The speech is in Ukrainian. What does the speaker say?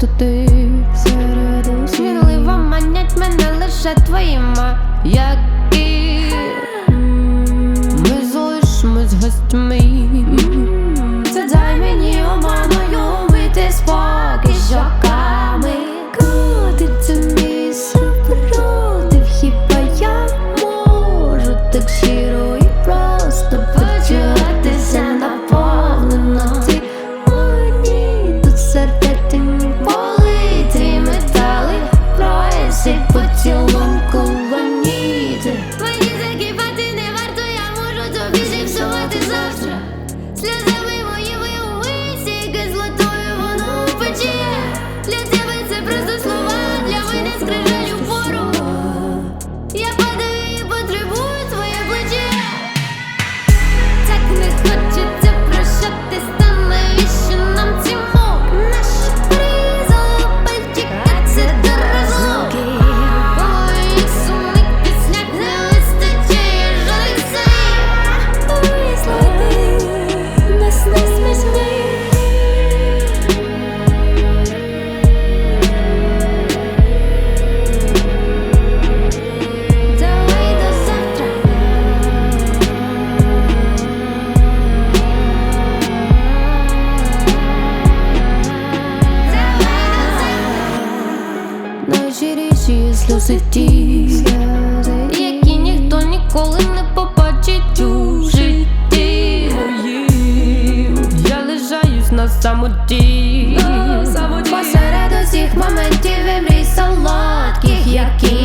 пустоти серед Смілива манять мене лише твоїма, як і ми залишимось гостьми. put сльози ті, які ніхто ніколи не побачить у житті. Я лежаюсь на самоті, посеред усіх моментів і мрій солодких, які.